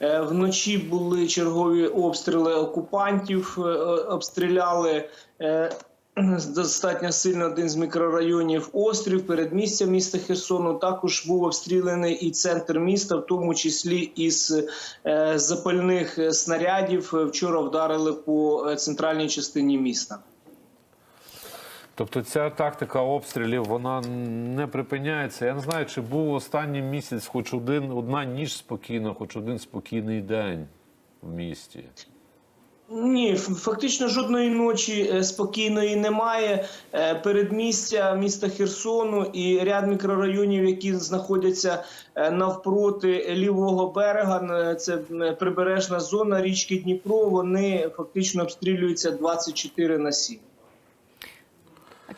Е, Вночі були чергові обстріли окупантів, е, обстріляли. е, Достатньо сильно один з мікрорайонів острів, передмістя міста Херсону. Також був обстріляний і центр міста, в тому числі із запальних снарядів. Вчора вдарили по центральній частині міста. Тобто ця тактика обстрілів вона не припиняється. Я не знаю, чи був останній місяць хоч один одна ніч спокійна, хоч один спокійний день в місті. Ні, фактично жодної ночі е, спокійної немає. Е, Передмістя міста Херсону і ряд мікрорайонів, які знаходяться е, навпроти лівого берега. Це прибережна зона річки Дніпро. Вони фактично обстрілюються 24 на 7.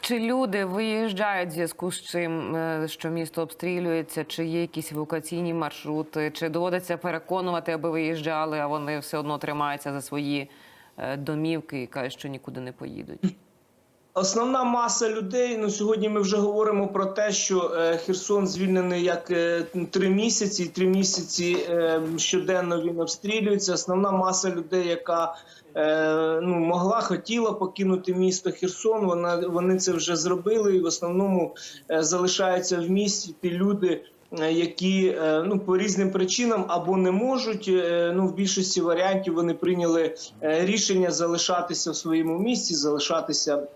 Чи люди виїжджають в зв'язку з чим, е, що місто обстрілюється? Чи є якісь евакуаційні маршрути? Чи доводиться переконувати, аби виїжджали, а вони все одно тримаються за свої е, домівки і кажуть, що нікуди не поїдуть? Основна маса людей. Ну сьогодні ми вже говоримо про те, що е, Херсон звільнений як е, три місяці. Три місяці е, щоденно він обстрілюється. Основна маса людей, яка ну могла, хотіла покинути місто Херсон. Вона вони це вже зробили, і в основному залишаються в місті ті люди. Які ну по різним причинам або не можуть. Ну в більшості варіантів вони прийняли рішення залишатися в своєму місті, залишатися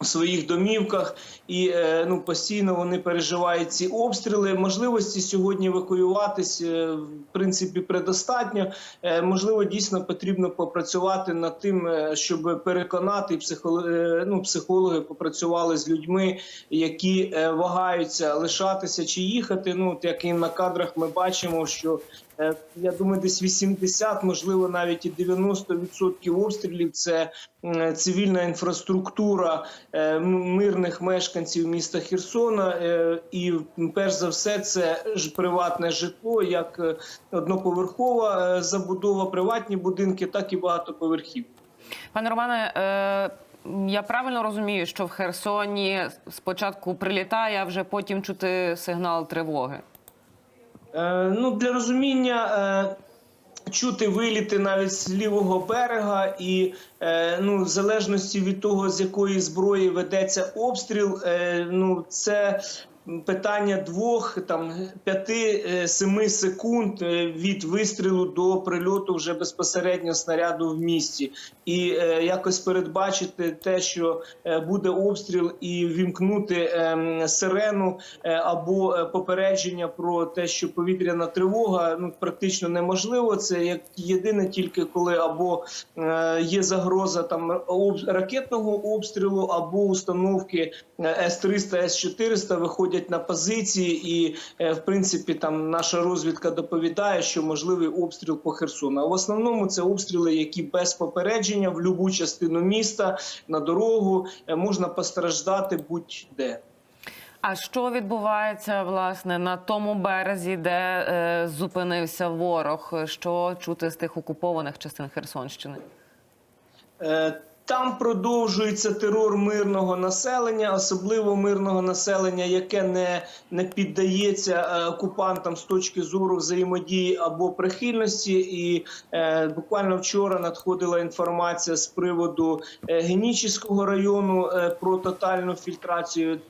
у своїх домівках, і е, ну постійно вони переживають ці обстріли. Можливості сьогодні евакуюватись е, в принципі предостатньо. Е, можливо, дійсно потрібно попрацювати над тим, щоб переконати і психоло- е, ну, психологи попрацювали з людьми, які вагаються лишатися чи їхати. Ну от як і на кадрах ми бачимо, що Я думаю, десь 80, можливо, навіть і 90% обстрілів це цивільна інфраструктура е, мирних мешканців міста Херсона. Е, І перш за все, це ж приватне житло, як е, одноповерхова е, забудова, приватні будинки, так і багатоповерхівки. Пане Романе, е, я правильно розумію, що в Херсоні спочатку прилітає, а вже потім чути сигнал тривоги? Е, ну, для розуміння. Е... Чути виліти навіть з лівого берега, і е, ну, в залежності від того, з якої зброї ведеться обстріл, ну це питання двох там п'яти е, семи секунд е, від вистрілу до прильоту вже безпосередньо снаряду в місті, і е, якось передбачити те, що буде обстріл, і вімкнути е, сирену або попередження про те, що повітряна тривога ну практично неможливо. Це як єдине, тільки коли або є загроза там об, ракетного обстрілу, або установки с 300 с 400 виходять на позиції, і е, в принципі там наша розвідка доповідає, що можливий обстріл по Херсону. А в основному це обстріли, які без попередження в будь-яку частину міста на дорогу е, можна постраждати будь-де. А що відбувається власне на тому березі, де е, зупинився ворог? Що чути з тих окупованих частин Херсонщини? Е, Там продовжується терор мирного населення, особливо мирного населення, яке не, не піддається е, окупантам з точки зору взаємодії або прихильності. І е, буквально вчора надходила інформація з приводу е, Генічіського району е, про тотальну фільтрацію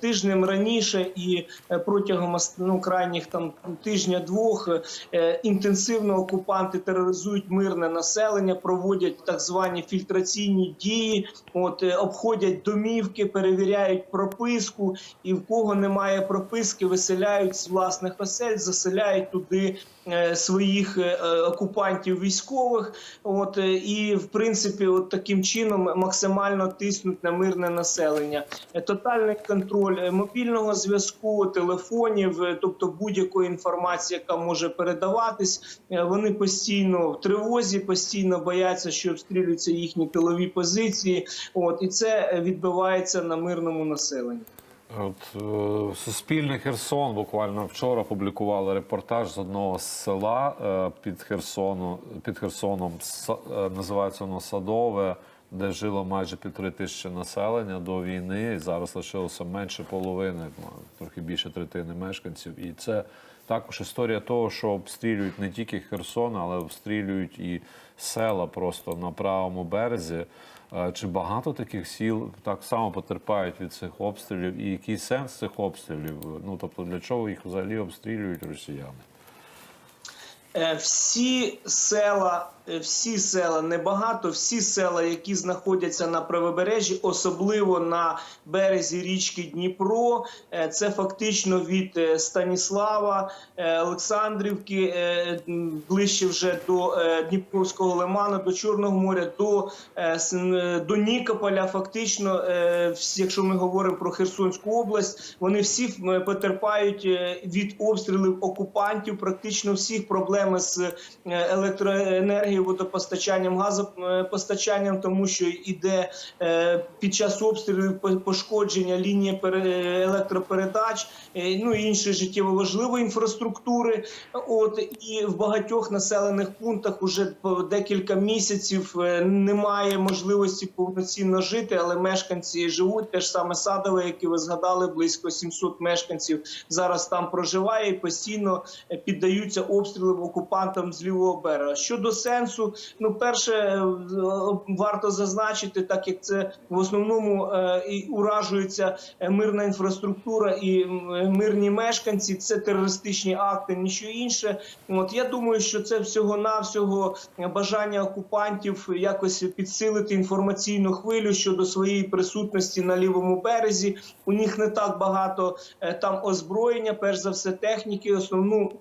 тижнем раніше і протягом ну, крайніх там тижня-двох е, інтенсивно окупанти тероризують мирне населення, проводять так звані фільтраційні дії, от е, обходять домівки, перевіряють прописку, і в кого немає прописки, виселяють з власних осель, заселяють туди е, своїх е, е, окупантів військових. От е, і в принципі, от таким чином максимально тиснуть на мирне населення. Е, Тотальний контроль е, мобільного зв'язку, телефонів, е, тобто будь-якої інформації, яка може передаватись. Е, Вони постійно в тривозі, постійно бояться, що обстрілюються їхні тилові позиції. От і це відбивається на мирному населенні. От е, Суспільне Херсон буквально вчора публікували репортаж з одного з села е, під Херсону, під Херсоном. Са- е, називається воно Садове, де жило майже півтори тисячі населення до війни. І зараз лишилося менше половини, ну, трохи більше третини мешканців. І це також історія того, що обстрілюють не тільки Херсон, але обстрілюють і села просто на правому березі. Е, Чи багато таких сіл так само потерпають від цих обстрілів? І який сенс цих обстрілів? Ну тобто для чого їх взагалі обстрілюють росіяни? Е, Всі села, е, всі села, небагато, всі села, які знаходяться на правобережжі, особливо на березі річки Дніпро, е, це фактично від Станіслава, Олександрівки, ближче вже до Дніпровського лиману, до Чорного моря, до, до Нікополя. Фактично, якщо ми говоримо про Херсонську область, вони всі потерпають від обстрілів окупантів, практично всіх проблеми з е, електроенергією, водопостачанням, газопостачанням, тому що іде е, під час обстрілів по- пошкодження лінії пере- електропередач, е, ну і іншої життєво важливої інфраструктури. От і в багатьох населених пунктах уже декілька місяців е, немає можливості повноцінно жити, але мешканці живуть. Те ж саме садове, яке ви згадали, близько 700 мешканців зараз там проживає і постійно е, піддаються обстрілам окупантам з лівого берега. Щодо сенсу, ну перше е, варто зазначити, так як це в основному е, і уражується е, мирна інфраструктура і мирні мешканці. Це терористичні акти, нічого інше. От я думаю, що це всього навсього бажання окупантів якось підсилити інформаційну хвилю щодо своєї присутності на лівому березі. У них не так багато там озброєння, перш за все, техніки. Основну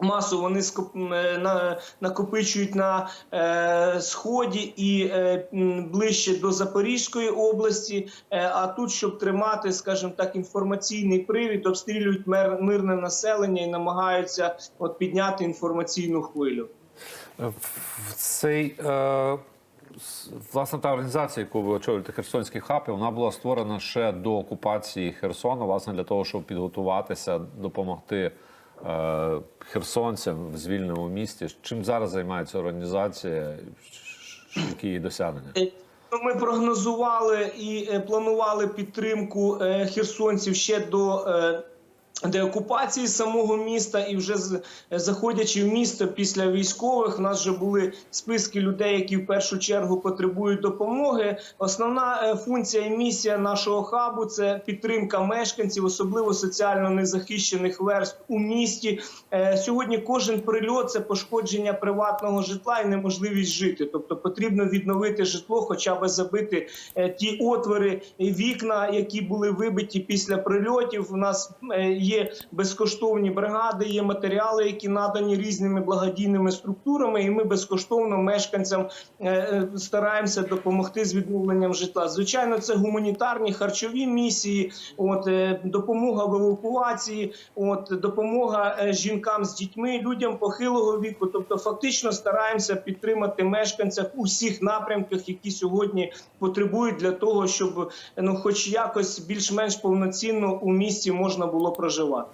масу вони е, на, накопичують на е, сході і е, ближче до Запорізької області. А тут, щоб тримати, скажімо так, інформаційний привід, обстрілюють мирне населення і намагаються от підняти інформаційну хвилю. Цей е, власне та організація, яку ви очолюєте, Херсонські хапи, вона була створена ще до окупації Херсона, власне, для того, щоб підготуватися, допомогти херсонцям в звільненому місті. Чим зараз займається організація? Які її досягнення? Е, ну, Ми прогнозували і е, планували підтримку е, херсонців ще до. Деокупації самого міста і вже заходячи в місто після військових, у нас вже були списки людей, які в першу чергу потребують допомоги. Основна е, функція і місія нашого хабу це підтримка мешканців, особливо соціально незахищених верств у місті. Е, Сьогодні кожен прильот це пошкодження приватного житла і неможливість жити. Тобто потрібно відновити житло, хоча б забити е, ті отвори, вікна, які були вибиті після прильотів. У нас е, є безкоштовні бригади, є матеріали, які надані різними благодійними структурами, і ми безкоштовно мешканцям е, е, стараємося допомогти з відновленням житла. Звичайно, це гуманітарні харчові місії, от е, допомога в евакуації, от допомога жінкам з дітьми, людям похилого віку. Тобто, фактично стараємося підтримати мешканців у всіх напрямках, які сьогодні потребують для того, щоб ну, хоч якось більш-менш повноцінно у місті можна було проживати.